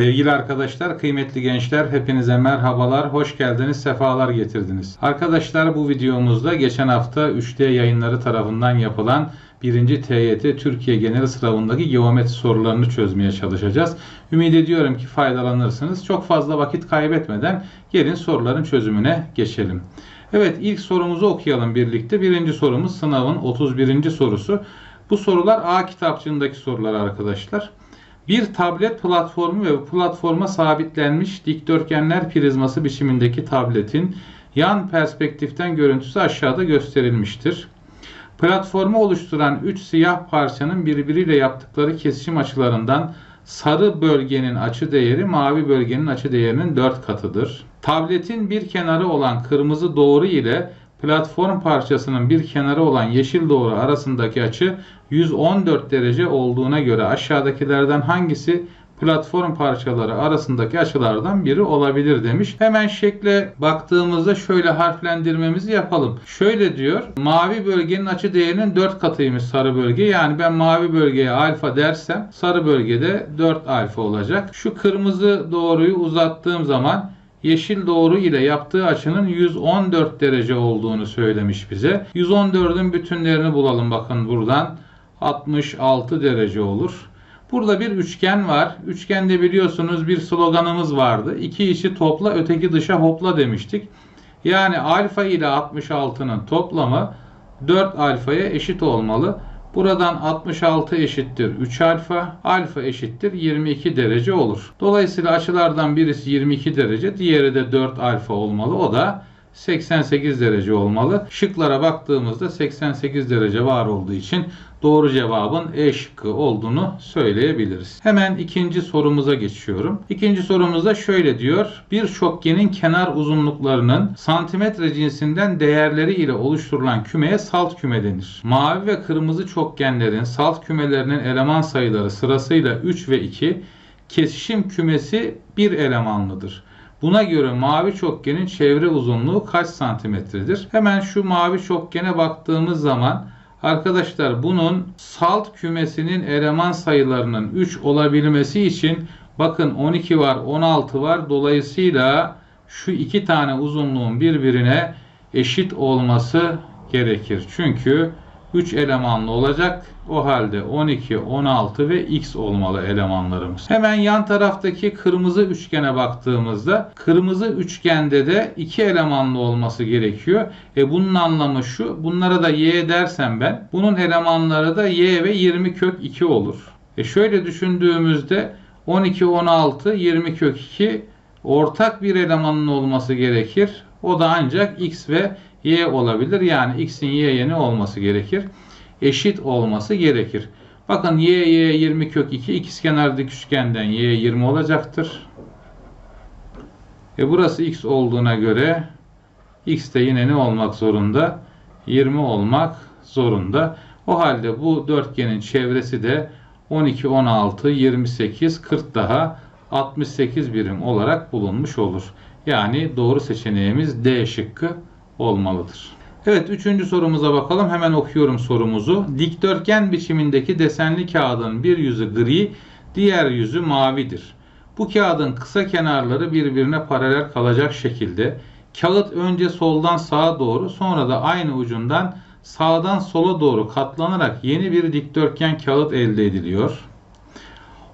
Sevgili arkadaşlar, kıymetli gençler, hepinize merhabalar, hoş geldiniz, sefalar getirdiniz. Arkadaşlar bu videomuzda geçen hafta 3D yayınları tarafından yapılan 1. TYT Türkiye Genel Sınavındaki geometri sorularını çözmeye çalışacağız. Ümit ediyorum ki faydalanırsınız. Çok fazla vakit kaybetmeden gelin soruların çözümüne geçelim. Evet ilk sorumuzu okuyalım birlikte. Birinci sorumuz sınavın 31. sorusu. Bu sorular A kitapçığındaki sorular arkadaşlar. Bir tablet platformu ve platforma sabitlenmiş dikdörtgenler prizması biçimindeki tabletin yan perspektiften görüntüsü aşağıda gösterilmiştir. Platformu oluşturan 3 siyah parçanın birbiriyle yaptıkları kesişim açılarından sarı bölgenin açı değeri mavi bölgenin açı değerinin 4 katıdır. Tabletin bir kenarı olan kırmızı doğru ile platform parçasının bir kenarı olan yeşil doğru arasındaki açı 114 derece olduğuna göre aşağıdakilerden hangisi platform parçaları arasındaki açılardan biri olabilir demiş. Hemen şekle baktığımızda şöyle harflendirmemizi yapalım. Şöyle diyor. Mavi bölgenin açı değerinin 4 katıymış sarı bölge. Yani ben mavi bölgeye alfa dersem sarı bölgede 4 alfa olacak. Şu kırmızı doğruyu uzattığım zaman yeşil doğru ile yaptığı açının 114 derece olduğunu söylemiş bize. 114'ün bütünlerini bulalım bakın buradan. 66 derece olur. Burada bir üçgen var. Üçgende biliyorsunuz bir sloganımız vardı. İki işi topla öteki dışa hopla demiştik. Yani alfa ile 66'nın toplamı 4 alfaya eşit olmalı. Buradan 66 eşittir 3 alfa, alfa eşittir 22 derece olur. Dolayısıyla açılardan birisi 22 derece, diğeri de 4 alfa olmalı. O da 88 derece olmalı. Şıklara baktığımızda 88 derece var olduğu için doğru cevabın E şıkkı olduğunu söyleyebiliriz. Hemen ikinci sorumuza geçiyorum. İkinci sorumuzda şöyle diyor. Bir çokgenin kenar uzunluklarının santimetre cinsinden değerleri ile oluşturulan kümeye salt küme denir. Mavi ve kırmızı çokgenlerin salt kümelerinin eleman sayıları sırasıyla 3 ve 2, kesişim kümesi bir elemanlıdır. Buna göre mavi çokgenin çevre uzunluğu kaç santimetredir? Hemen şu mavi çokgene baktığımız zaman arkadaşlar bunun salt kümesinin eleman sayılarının 3 olabilmesi için bakın 12 var 16 var dolayısıyla şu iki tane uzunluğun birbirine eşit olması gerekir. Çünkü 3 elemanlı olacak. O halde 12, 16 ve x olmalı elemanlarımız. Hemen yan taraftaki kırmızı üçgene baktığımızda kırmızı üçgende de 2 elemanlı olması gerekiyor. E bunun anlamı şu. Bunlara da y dersem ben bunun elemanları da y ve 20 kök 2 olur. E şöyle düşündüğümüzde 12, 16, 20 kök 2 ortak bir elemanın olması gerekir. O da ancak x ve y olabilir. Yani x'in y'ye ne olması gerekir? Eşit olması gerekir. Bakın y, y 20 kök 2 ikizkenarlık üçgenden y 20 olacaktır. E burası x olduğuna göre x de yine ne olmak zorunda? 20 olmak zorunda. O halde bu dörtgenin çevresi de 12, 16, 28, 40 daha 68 birim olarak bulunmuş olur. Yani doğru seçeneğimiz D şıkkı olmalıdır. Evet üçüncü sorumuza bakalım. Hemen okuyorum sorumuzu. Dikdörtgen biçimindeki desenli kağıdın bir yüzü gri, diğer yüzü mavidir. Bu kağıdın kısa kenarları birbirine paralel kalacak şekilde kağıt önce soldan sağa doğru sonra da aynı ucundan sağdan sola doğru katlanarak yeni bir dikdörtgen kağıt elde ediliyor.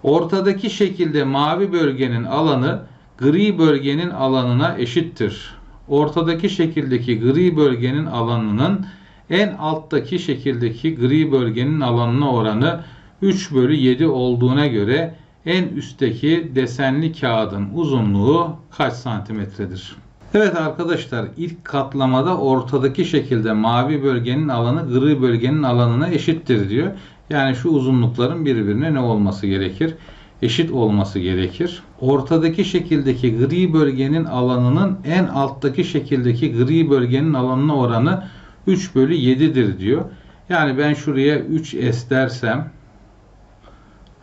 Ortadaki şekilde mavi bölgenin alanı gri bölgenin alanına eşittir ortadaki şekildeki gri bölgenin alanının en alttaki şekildeki gri bölgenin alanına oranı 3 bölü 7 olduğuna göre en üstteki desenli kağıdın uzunluğu kaç santimetredir? Evet arkadaşlar ilk katlamada ortadaki şekilde mavi bölgenin alanı gri bölgenin alanına eşittir diyor. Yani şu uzunlukların birbirine ne olması gerekir? Eşit olması gerekir. Ortadaki şekildeki gri bölgenin alanının en alttaki şekildeki gri bölgenin alanına oranı 3 bölü 7'dir diyor. Yani ben şuraya 3S dersem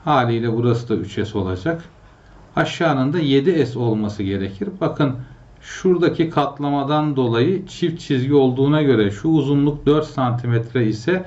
haliyle burası da 3S olacak. Aşağının da 7S olması gerekir. Bakın şuradaki katlamadan dolayı çift çizgi olduğuna göre şu uzunluk 4 cm ise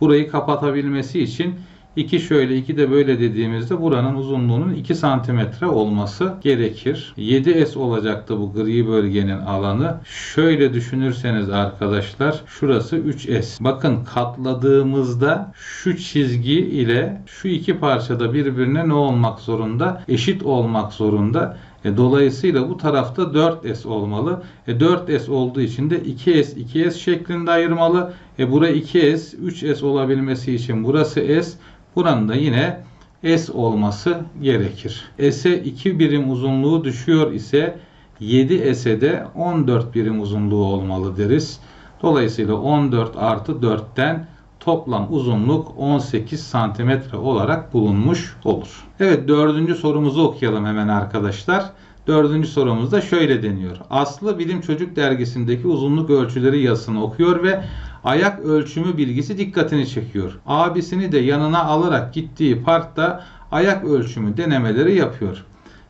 burayı kapatabilmesi için 2 şöyle 2 de böyle dediğimizde buranın uzunluğunun 2 santimetre olması gerekir. 7S olacaktı bu gri bölgenin alanı. Şöyle düşünürseniz arkadaşlar şurası 3S. Bakın katladığımızda şu çizgi ile şu iki parçada birbirine ne olmak zorunda? Eşit olmak zorunda. E, dolayısıyla bu tarafta 4S olmalı. E, 4S olduğu için de 2S 2S şeklinde ayırmalı. E, bura 2S 3S olabilmesi için burası S. Buranın da yine S olması gerekir. S'e 2 birim uzunluğu düşüyor ise 7S'e de 14 birim uzunluğu olmalı deriz. Dolayısıyla 14 artı 4'ten toplam uzunluk 18 santimetre olarak bulunmuş olur. Evet dördüncü sorumuzu okuyalım hemen arkadaşlar. Dördüncü sorumuzda şöyle deniyor. Aslı Bilim Çocuk dergisindeki uzunluk ölçüleri yazısını okuyor ve ayak ölçümü bilgisi dikkatini çekiyor. Abisini de yanına alarak gittiği parkta ayak ölçümü denemeleri yapıyor.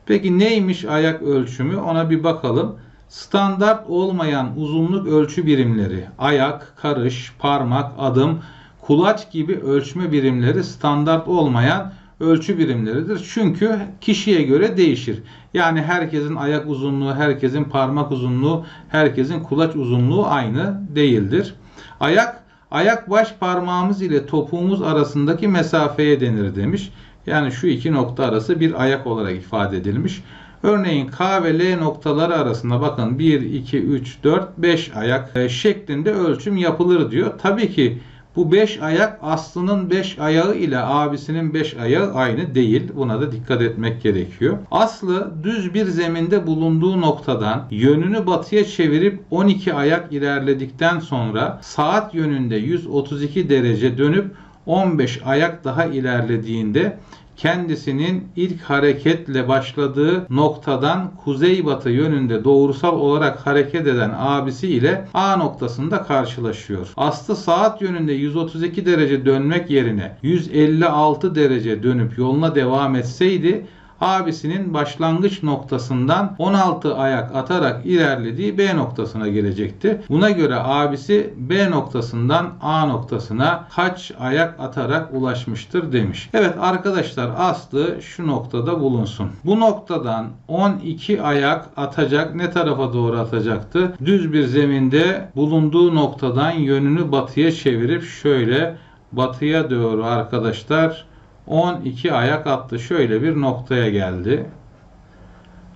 Peki neymiş ayak ölçümü ona bir bakalım. Standart olmayan uzunluk ölçü birimleri ayak, karış, parmak, adım, kulaç gibi ölçme birimleri standart olmayan ölçü birimleridir. Çünkü kişiye göre değişir. Yani herkesin ayak uzunluğu, herkesin parmak uzunluğu, herkesin kulaç uzunluğu aynı değildir. Ayak, ayak baş parmağımız ile topuğumuz arasındaki mesafeye denir demiş. Yani şu iki nokta arası bir ayak olarak ifade edilmiş. Örneğin K ve L noktaları arasında bakın 1, 2, 3, 4, 5 ayak e, şeklinde ölçüm yapılır diyor. Tabii ki bu 5 ayak Aslı'nın 5 ayağı ile abisinin 5 ayağı aynı değil. Buna da dikkat etmek gerekiyor. Aslı düz bir zeminde bulunduğu noktadan yönünü batıya çevirip 12 ayak ilerledikten sonra saat yönünde 132 derece dönüp 15 ayak daha ilerlediğinde kendisinin ilk hareketle başladığı noktadan kuzeybatı yönünde doğrusal olarak hareket eden abisi ile A noktasında karşılaşıyor. Aslı saat yönünde 132 derece dönmek yerine 156 derece dönüp yoluna devam etseydi abisinin başlangıç noktasından 16 ayak atarak ilerlediği B noktasına gelecekti. Buna göre abisi B noktasından A noktasına kaç ayak atarak ulaşmıştır demiş. Evet arkadaşlar Aslı şu noktada bulunsun. Bu noktadan 12 ayak atacak ne tarafa doğru atacaktı? Düz bir zeminde bulunduğu noktadan yönünü batıya çevirip şöyle batıya doğru arkadaşlar 12 ayak attı. Şöyle bir noktaya geldi.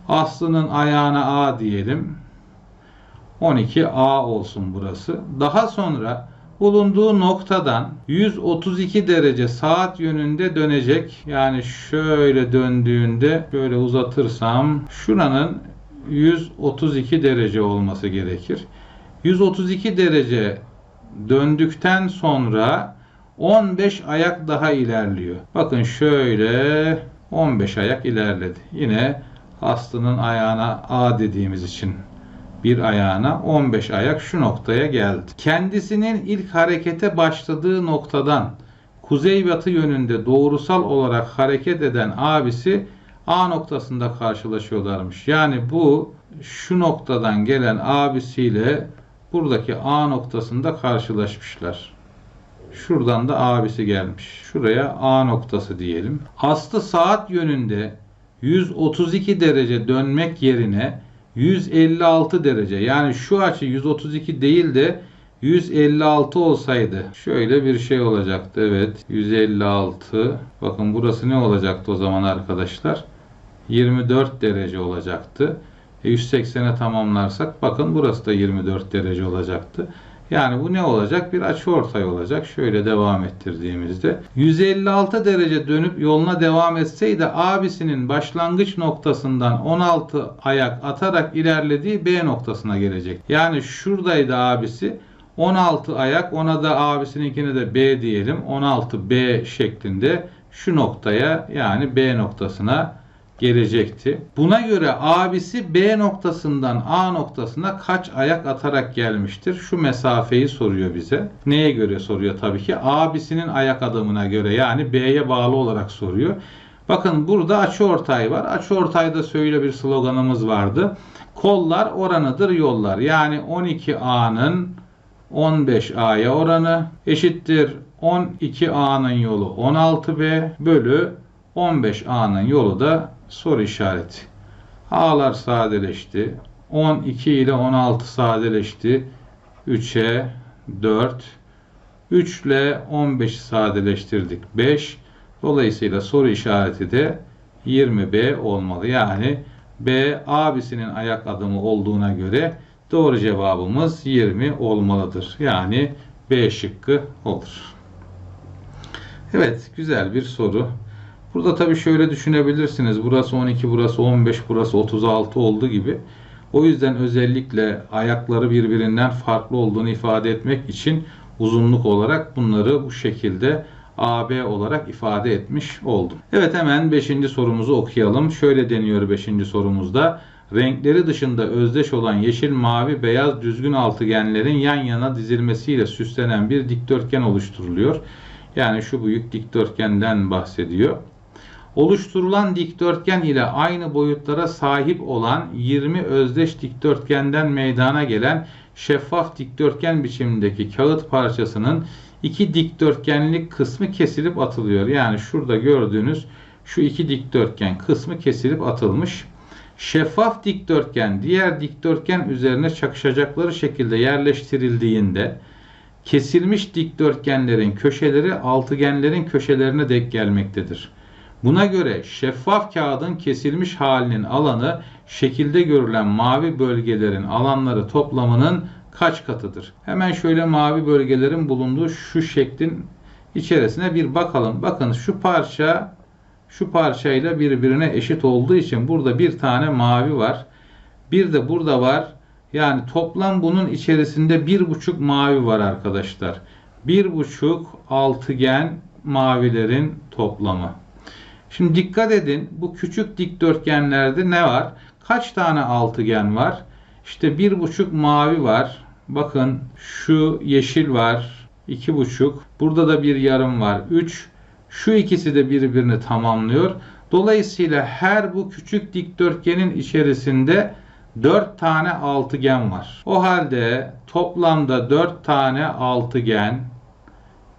Aslı'nın ayağına A diyelim. 12A olsun burası. Daha sonra bulunduğu noktadan 132 derece saat yönünde dönecek. Yani şöyle döndüğünde şöyle uzatırsam şuranın 132 derece olması gerekir. 132 derece döndükten sonra 15 ayak daha ilerliyor. Bakın şöyle 15 ayak ilerledi. Yine hastanın ayağına A dediğimiz için bir ayağına 15 ayak şu noktaya geldi. Kendisinin ilk harekete başladığı noktadan kuzeybatı yönünde doğrusal olarak hareket eden abisi A noktasında karşılaşıyorlarmış. Yani bu şu noktadan gelen abisiyle buradaki A noktasında karşılaşmışlar. Şuradan da abisi gelmiş. Şuraya A noktası diyelim. Aslı saat yönünde 132 derece dönmek yerine 156 derece yani şu açı 132 değil de 156 olsaydı şöyle bir şey olacaktı. Evet 156 bakın burası ne olacaktı o zaman arkadaşlar? 24 derece olacaktı. E 180'e tamamlarsak bakın burası da 24 derece olacaktı. Yani bu ne olacak? Bir açı ortay olacak. Şöyle devam ettirdiğimizde 156 derece dönüp yoluna devam etseydi abisinin başlangıç noktasından 16 ayak atarak ilerlediği B noktasına gelecek. Yani şuradaydı abisi. 16 ayak ona da abisininkine de B diyelim. 16B şeklinde şu noktaya yani B noktasına gelecekti. Buna göre abisi B noktasından A noktasına kaç ayak atarak gelmiştir? Şu mesafeyi soruyor bize. Neye göre soruyor tabii ki? Abisinin ayak adımına göre yani B'ye bağlı olarak soruyor. Bakın burada açı ortay var. Açı ortayda söyle bir sloganımız vardı. Kollar oranıdır yollar. Yani 12A'nın 15A'ya oranı eşittir 12A'nın yolu 16B bölü 15A'nın yolu da soru işareti. A'lar sadeleşti. 12 ile 16 sadeleşti. 3'e 4. 3 ile 15'i sadeleştirdik. 5. Dolayısıyla soru işareti de 20B olmalı. Yani B abisinin ayak adımı olduğuna göre doğru cevabımız 20 olmalıdır. Yani B şıkkı olur. Evet, güzel bir soru. Burada tabii şöyle düşünebilirsiniz. Burası 12, burası 15, burası 36 oldu gibi. O yüzden özellikle ayakları birbirinden farklı olduğunu ifade etmek için uzunluk olarak bunları bu şekilde AB olarak ifade etmiş oldum. Evet hemen 5. sorumuzu okuyalım. Şöyle deniyor 5. sorumuzda. Renkleri dışında özdeş olan yeşil, mavi, beyaz düzgün altıgenlerin yan yana dizilmesiyle süslenen bir dikdörtgen oluşturuluyor. Yani şu büyük dikdörtgenden bahsediyor. Oluşturulan dikdörtgen ile aynı boyutlara sahip olan 20 özdeş dikdörtgenden meydana gelen şeffaf dikdörtgen biçimindeki kağıt parçasının iki dikdörtgenlik kısmı kesilip atılıyor. Yani şurada gördüğünüz şu iki dikdörtgen kısmı kesilip atılmış. Şeffaf dikdörtgen diğer dikdörtgen üzerine çakışacakları şekilde yerleştirildiğinde kesilmiş dikdörtgenlerin köşeleri altıgenlerin köşelerine denk gelmektedir. Buna göre şeffaf kağıdın kesilmiş halinin alanı şekilde görülen mavi bölgelerin alanları toplamının kaç katıdır? Hemen şöyle mavi bölgelerin bulunduğu şu şeklin içerisine bir bakalım. Bakın şu parça şu parçayla birbirine eşit olduğu için burada bir tane mavi var. Bir de burada var. Yani toplam bunun içerisinde bir buçuk mavi var arkadaşlar. Bir buçuk altıgen mavilerin toplamı. Şimdi dikkat edin bu küçük dikdörtgenlerde ne var? Kaç tane altıgen var? İşte bir buçuk mavi var. Bakın şu yeşil var. iki buçuk. Burada da bir yarım var. Üç. Şu ikisi de birbirini tamamlıyor. Dolayısıyla her bu küçük dikdörtgenin içerisinde 4 tane altıgen var. O halde toplamda 4 tane altıgen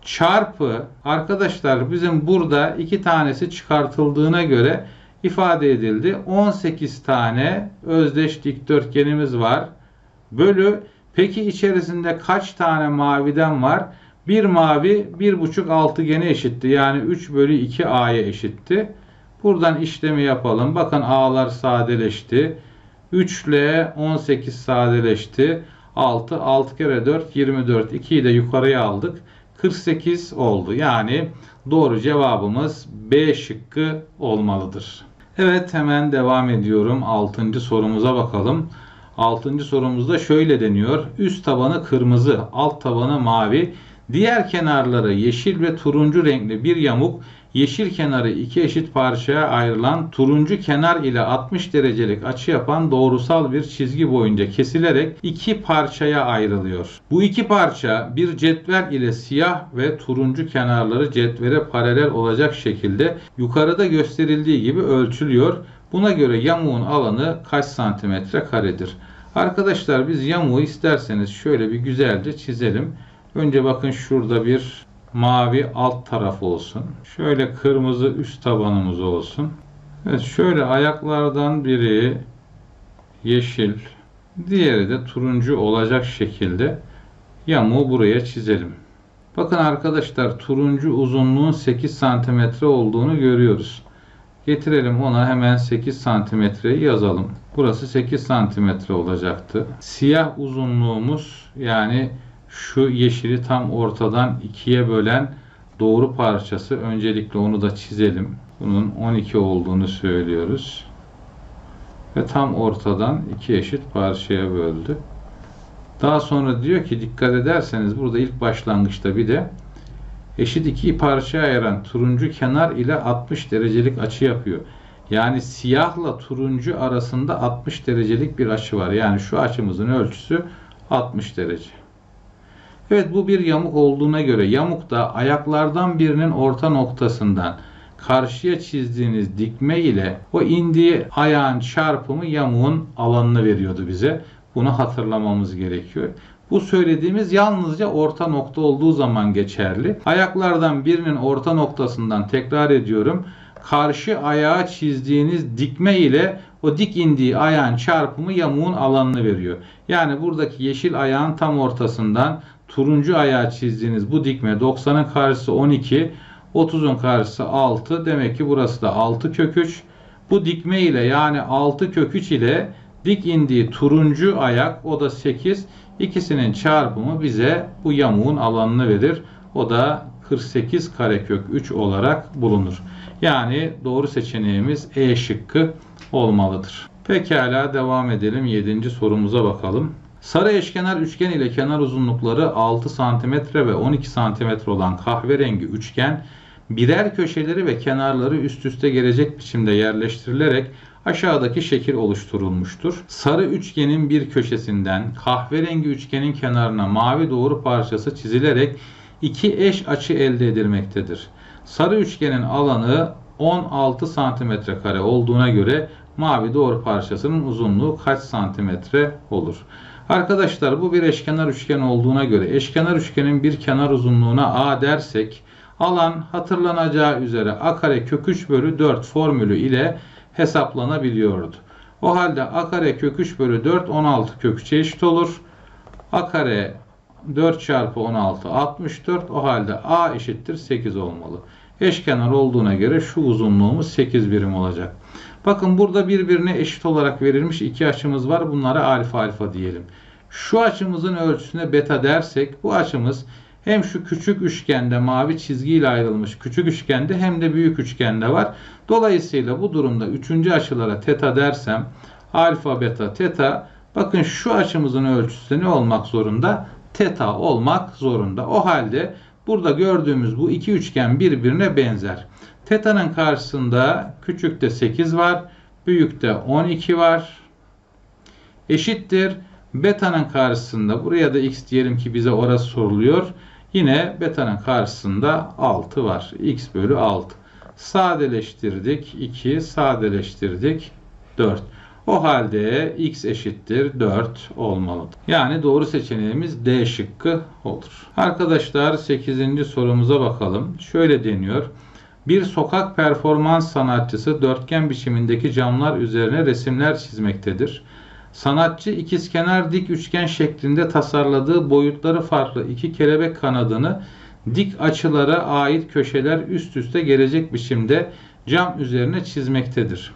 çarpı arkadaşlar bizim burada iki tanesi çıkartıldığına göre ifade edildi. 18 tane özdeş dikdörtgenimiz var. Bölü peki içerisinde kaç tane maviden var? Bir mavi bir buçuk altıgeni eşitti. Yani 3 bölü 2 A'ya eşitti. Buradan işlemi yapalım. Bakın A'lar sadeleşti. 3 ile 18 sadeleşti. 6, 6 kere 4, 24. 2'yi de yukarıya aldık. 48 oldu. Yani doğru cevabımız B şıkkı olmalıdır. Evet hemen devam ediyorum. 6. sorumuza bakalım. 6. sorumuzda şöyle deniyor. Üst tabanı kırmızı, alt tabanı mavi. Diğer kenarları yeşil ve turuncu renkli bir yamuk yeşil kenarı iki eşit parçaya ayrılan turuncu kenar ile 60 derecelik açı yapan doğrusal bir çizgi boyunca kesilerek iki parçaya ayrılıyor. Bu iki parça bir cetvel ile siyah ve turuncu kenarları cetvele paralel olacak şekilde yukarıda gösterildiği gibi ölçülüyor. Buna göre yamuğun alanı kaç santimetre karedir? Arkadaşlar biz yamuğu isterseniz şöyle bir güzelce çizelim. Önce bakın şurada bir mavi alt taraf olsun. Şöyle kırmızı üst tabanımız olsun. Evet şöyle ayaklardan biri yeşil, diğeri de turuncu olacak şekilde yamuğu buraya çizelim. Bakın arkadaşlar turuncu uzunluğun 8 santimetre olduğunu görüyoruz. Getirelim ona hemen 8 santimetreyi yazalım. Burası 8 santimetre olacaktı. Siyah uzunluğumuz yani şu yeşili tam ortadan ikiye bölen doğru parçası. Öncelikle onu da çizelim. Bunun 12 olduğunu söylüyoruz. Ve tam ortadan iki eşit parçaya böldü. Daha sonra diyor ki dikkat ederseniz burada ilk başlangıçta bir de eşit iki parçaya ayıran turuncu kenar ile 60 derecelik açı yapıyor. Yani siyahla turuncu arasında 60 derecelik bir açı var. Yani şu açımızın ölçüsü 60 derece. Evet bu bir yamuk olduğuna göre yamukta ayaklardan birinin orta noktasından karşıya çizdiğiniz dikme ile o indiği ayağın çarpımı yamuğun alanını veriyordu bize. Bunu hatırlamamız gerekiyor. Bu söylediğimiz yalnızca orta nokta olduğu zaman geçerli. Ayaklardan birinin orta noktasından tekrar ediyorum. Karşı ayağa çizdiğiniz dikme ile o dik indiği ayağın çarpımı yamuğun alanını veriyor. Yani buradaki yeşil ayağın tam ortasından turuncu ayağı çizdiğiniz bu dikme 90'ın karşısı 12, 30'un karşısı 6. Demek ki burası da 6 kök 3. Bu dikme ile yani 6 kök 3 ile dik indiği turuncu ayak o da 8. İkisinin çarpımı bize bu yamuğun alanını verir. O da 48 karekök 3 olarak bulunur. Yani doğru seçeneğimiz E şıkkı olmalıdır. Pekala devam edelim. 7. sorumuza bakalım. Sarı eşkenar üçgen ile kenar uzunlukları 6 cm ve 12 cm olan kahverengi üçgen birer köşeleri ve kenarları üst üste gelecek biçimde yerleştirilerek aşağıdaki şekil oluşturulmuştur. Sarı üçgenin bir köşesinden kahverengi üçgenin kenarına mavi doğru parçası çizilerek iki eş açı elde edilmektedir. Sarı üçgenin alanı 16 santimetre kare olduğuna göre mavi doğru parçasının uzunluğu kaç santimetre olur? Arkadaşlar bu bir eşkenar üçgen olduğuna göre eşkenar üçgenin bir kenar uzunluğuna A dersek alan hatırlanacağı üzere a kare kök 3 bölü 4 formülü ile hesaplanabiliyordu. O halde a kare kök 3 bölü 4 16 kök 3'e eşit olur. a kare 4 çarpı 16 64 o halde a eşittir 8 olmalı. Eşkenar olduğuna göre şu uzunluğumuz 8 birim olacak. Bakın burada birbirine eşit olarak verilmiş iki açımız var. Bunlara alfa alfa diyelim. Şu açımızın ölçüsüne beta dersek bu açımız hem şu küçük üçgende mavi çizgiyle ayrılmış küçük üçgende hem de büyük üçgende var. Dolayısıyla bu durumda üçüncü açılara teta dersem alfa beta teta bakın şu açımızın ölçüsü ne olmak zorunda? Teta olmak zorunda. O halde burada gördüğümüz bu iki üçgen birbirine benzer. Teta'nın karşısında küçükte 8 var, büyükte 12 var. Eşittir. Beta'nın karşısında buraya da x diyelim ki bize orası soruluyor. Yine beta'nın karşısında 6 var. x bölü 6. Sadeleştirdik 2, sadeleştirdik 4. O halde x eşittir 4 olmalıdır. Yani doğru seçeneğimiz D şıkkı olur. Arkadaşlar 8. sorumuza bakalım. Şöyle deniyor. Bir sokak performans sanatçısı dörtgen biçimindeki camlar üzerine resimler çizmektedir. Sanatçı ikizkenar dik üçgen şeklinde tasarladığı boyutları farklı iki kelebek kanadını dik açılara ait köşeler üst üste gelecek biçimde cam üzerine çizmektedir.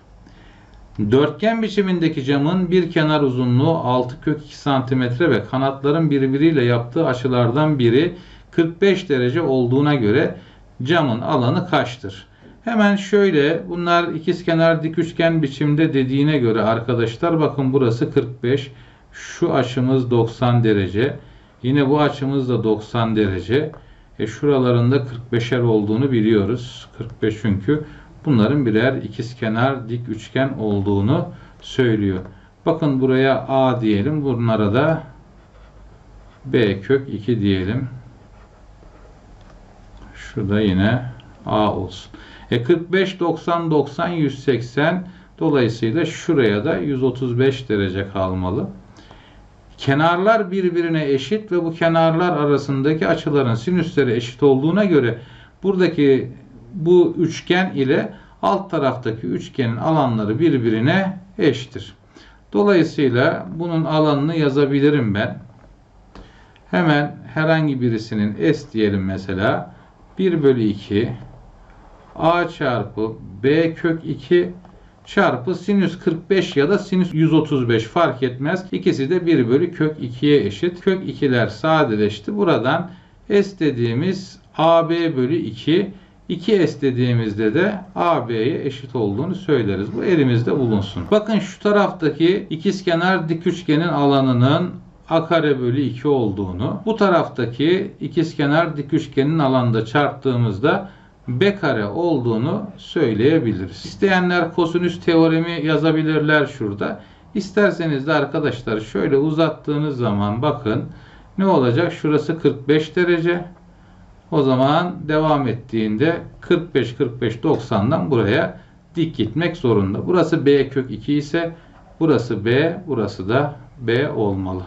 Dörtgen biçimindeki camın bir kenar uzunluğu 6 kök 2 cm ve kanatların birbiriyle yaptığı açılardan biri 45 derece olduğuna göre camın alanı kaçtır? Hemen şöyle bunlar ikizkenar dik üçgen biçimde dediğine göre arkadaşlar bakın burası 45. Şu açımız 90 derece. Yine bu açımız da 90 derece. E şuralarında 45'er olduğunu biliyoruz. 45 çünkü bunların birer ikizkenar dik üçgen olduğunu söylüyor. Bakın buraya A diyelim. Bunlara da B kök 2 diyelim. Şurada yine A olsun. E 45, 90, 90, 180 dolayısıyla şuraya da 135 derece kalmalı. Kenarlar birbirine eşit ve bu kenarlar arasındaki açıların sinüsleri eşit olduğuna göre buradaki bu üçgen ile alt taraftaki üçgenin alanları birbirine eşittir. Dolayısıyla bunun alanını yazabilirim ben. Hemen herhangi birisinin S diyelim mesela. 1 bölü 2 a çarpı b kök 2 çarpı sinüs 45 ya da sinüs 135 fark etmez. İkisi de 1 bölü kök 2'ye eşit. Kök 2'ler sadeleşti. Buradan s dediğimiz ab bölü 2 2s dediğimizde de AB'ye eşit olduğunu söyleriz. Bu elimizde bulunsun. Bakın şu taraftaki ikizkenar dik üçgenin alanının a kare bölü 2 olduğunu, bu taraftaki ikizkenar dik üçgenin alanında çarptığımızda b kare olduğunu söyleyebiliriz. İsteyenler kosinüs teoremi yazabilirler şurada. İsterseniz de arkadaşlar şöyle uzattığınız zaman bakın ne olacak? Şurası 45 derece. O zaman devam ettiğinde 45 45 90'dan buraya dik gitmek zorunda. Burası b kök 2 ise burası b, burası da b olmalı.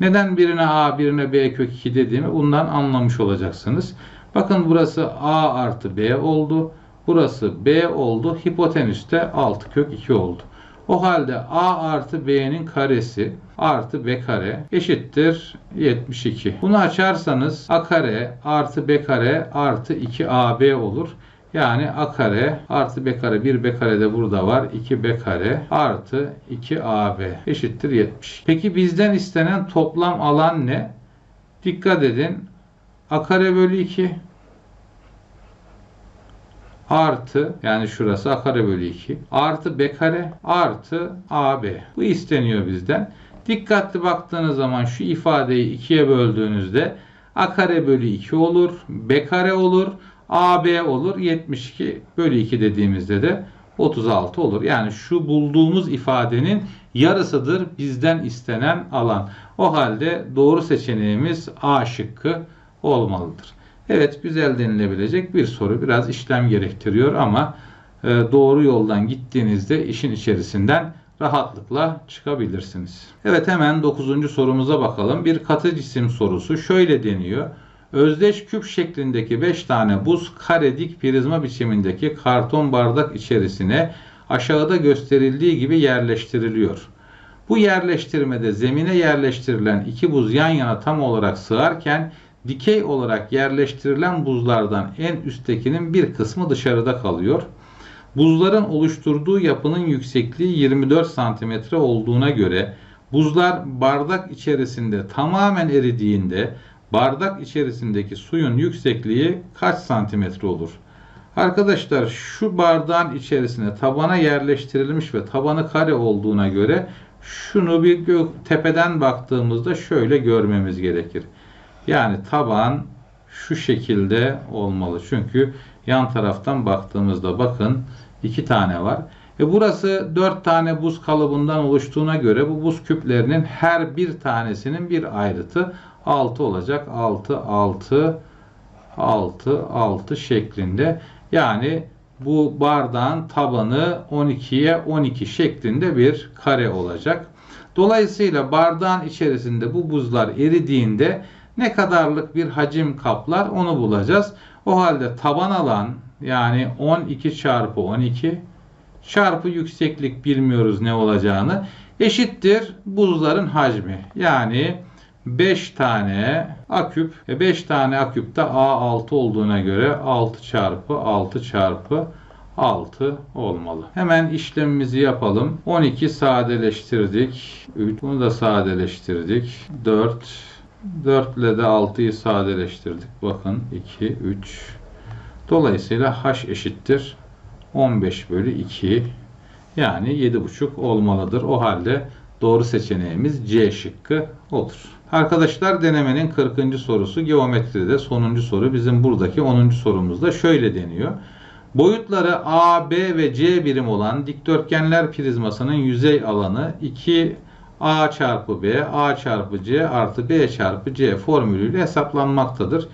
Neden birine A birine B kök 2 dediğimi bundan anlamış olacaksınız. Bakın burası A artı B oldu. Burası B oldu. Hipotenüste 6 kök 2 oldu. O halde A artı B'nin karesi artı B kare eşittir 72. Bunu açarsanız A kare artı B kare artı 2AB olur. Yani A kare artı B kare 1 B kare de burada var. 2 B kare artı 2 AB eşittir 70. Peki bizden istenen toplam alan ne? Dikkat edin. A kare bölü 2 artı yani şurası a kare bölü 2 artı b kare artı ab. Bu isteniyor bizden. Dikkatli baktığınız zaman şu ifadeyi ikiye böldüğünüzde a kare bölü 2 olur, b kare olur, ab olur. 72 bölü 2 dediğimizde de 36 olur. Yani şu bulduğumuz ifadenin yarısıdır bizden istenen alan. O halde doğru seçeneğimiz A şıkkı olmalıdır. Evet güzel denilebilecek bir soru. Biraz işlem gerektiriyor ama e, doğru yoldan gittiğinizde işin içerisinden rahatlıkla çıkabilirsiniz. Evet hemen 9. sorumuza bakalım. Bir katı cisim sorusu şöyle deniyor. Özdeş küp şeklindeki 5 tane buz kare dik prizma biçimindeki karton bardak içerisine aşağıda gösterildiği gibi yerleştiriliyor. Bu yerleştirmede zemine yerleştirilen iki buz yan yana tam olarak sığarken dikey olarak yerleştirilen buzlardan en üsttekinin bir kısmı dışarıda kalıyor. Buzların oluşturduğu yapının yüksekliği 24 cm olduğuna göre buzlar bardak içerisinde tamamen eridiğinde bardak içerisindeki suyun yüksekliği kaç santimetre olur? Arkadaşlar şu bardağın içerisine tabana yerleştirilmiş ve tabanı kare olduğuna göre şunu bir tepeden baktığımızda şöyle görmemiz gerekir. Yani taban şu şekilde olmalı. Çünkü yan taraftan baktığımızda bakın iki tane var. E burası dört tane buz kalıbından oluştuğuna göre bu buz küplerinin her bir tanesinin bir ayrıtı 6 olacak. 6, 6, 6, 6 şeklinde. Yani bu bardağın tabanı 12'ye 12 şeklinde bir kare olacak. Dolayısıyla bardağın içerisinde bu buzlar eridiğinde ne kadarlık bir hacim kaplar onu bulacağız. O halde taban alan yani 12 çarpı 12 çarpı yükseklik bilmiyoruz ne olacağını eşittir buzların hacmi. Yani 5 tane aküp 5 tane aküpte A6 olduğuna göre 6 çarpı 6 çarpı 6 olmalı. Hemen işlemimizi yapalım. 12 sadeleştirdik. 3 bunu da sadeleştirdik. 4 4 ile de 6'yı sadeleştirdik. Bakın 2, 3. Dolayısıyla h eşittir 15 bölü 2. Yani 7,5 olmalıdır. O halde doğru seçeneğimiz C şıkkı olur. Arkadaşlar denemenin 40. sorusu geometride sonuncu soru. Bizim buradaki 10. sorumuzda şöyle deniyor. Boyutları A, B ve C birim olan dikdörtgenler prizmasının yüzey alanı 2 A çarpı B, A çarpı C artı B çarpı C formülüyle hesaplanmaktadır.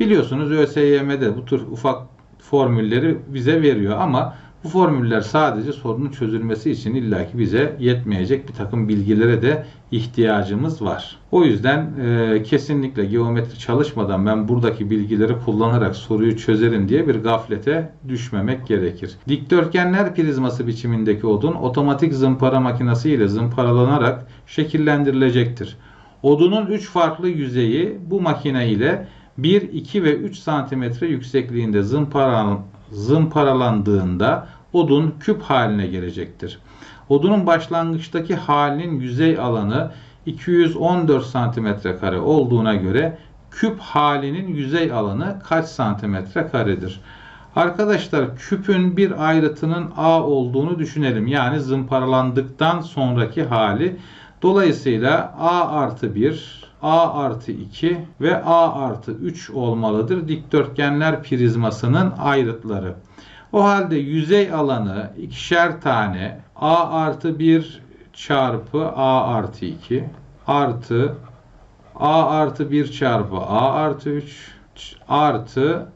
Biliyorsunuz ÖSYM'de bu tür ufak formülleri bize veriyor ama bu formüller sadece sorunun çözülmesi için illaki bize yetmeyecek bir takım bilgilere de ihtiyacımız var. O yüzden e, kesinlikle geometri çalışmadan ben buradaki bilgileri kullanarak soruyu çözerim diye bir gaflete düşmemek gerekir. Dikdörtgenler prizması biçimindeki odun otomatik zımpara makinesi ile zımparalanarak şekillendirilecektir. Odunun 3 farklı yüzeyi bu makine ile 1, 2 ve 3 cm yüksekliğinde zımparalan zımparalandığında odun küp haline gelecektir. Odunun başlangıçtaki halinin yüzey alanı 214 santimetre kare olduğuna göre küp halinin yüzey alanı kaç santimetre karedir? Arkadaşlar küpün bir ayrıtının A olduğunu düşünelim. Yani zımparalandıktan sonraki hali. Dolayısıyla A artı 1, A artı 2 ve A artı 3 olmalıdır. Dikdörtgenler prizmasının ayrıtları. O halde yüzey alanı ikişer tane A artı 1 çarpı A artı 2 artı A artı 1 çarpı A artı 3 artı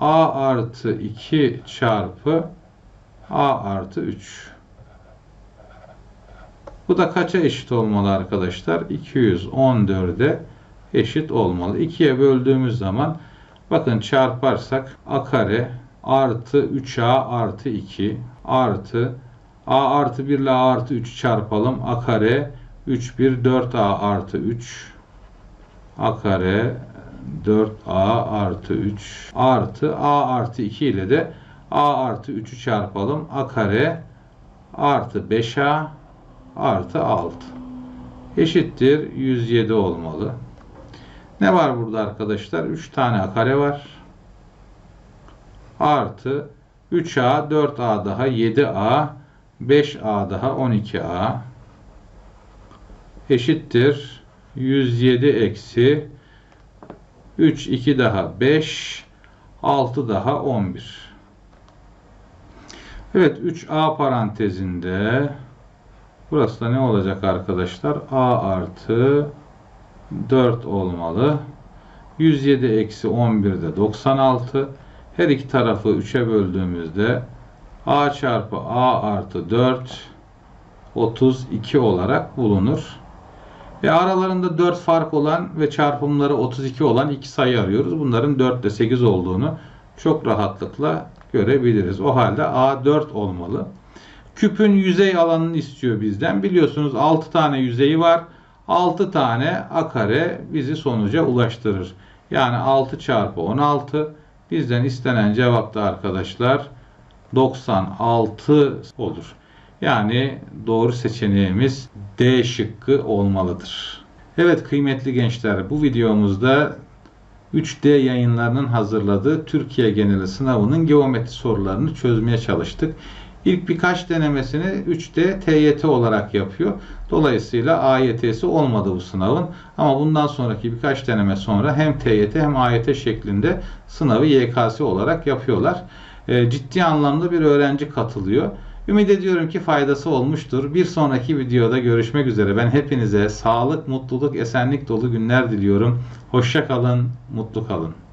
A artı 2 çarpı A artı 3. Bu da kaça eşit olmalı arkadaşlar? 214'e eşit olmalı. 2'ye böldüğümüz zaman bakın çarparsak a kare artı 3a artı 2 artı a artı 1 ile a artı 3 çarpalım. a kare 3 1 4a artı 3 a kare 4a artı 3 artı a artı 2 ile de a artı 3'ü çarpalım. a kare artı 5a artı 6 eşittir 107 olmalı. Ne var burada arkadaşlar? 3 tane kare var. Artı 3a 4a daha 7a 5a daha 12a eşittir 107 eksi 3 2 daha 5 6 daha 11 Evet 3a parantezinde burası da ne olacak arkadaşlar a artı 4 olmalı 107 eksi 11 de 96 her iki tarafı 3'e böldüğümüzde a çarpı a artı 4 32 olarak bulunur. Ve aralarında 4 fark olan ve çarpımları 32 olan iki sayı arıyoruz. Bunların 4 ile 8 olduğunu çok rahatlıkla görebiliriz. O halde A 4 olmalı. Küpün yüzey alanını istiyor bizden. Biliyorsunuz 6 tane yüzeyi var. 6 tane a kare bizi sonuca ulaştırır. Yani 6 çarpı 16 bizden istenen cevap da arkadaşlar 96 olur. Yani doğru seçeneğimiz D şıkkı olmalıdır. Evet kıymetli gençler bu videomuzda 3D yayınlarının hazırladığı Türkiye geneli sınavının geometri sorularını çözmeye çalıştık. İlk birkaç denemesini 3D TYT olarak yapıyor. Dolayısıyla AYT'si olmadı bu sınavın. Ama bundan sonraki birkaç deneme sonra hem TYT hem AYT şeklinde sınavı YKS olarak yapıyorlar. E, ciddi anlamda bir öğrenci katılıyor. Ümit ediyorum ki faydası olmuştur. Bir sonraki videoda görüşmek üzere. Ben hepinize sağlık, mutluluk, esenlik dolu günler diliyorum. Hoşça kalın, mutlu kalın.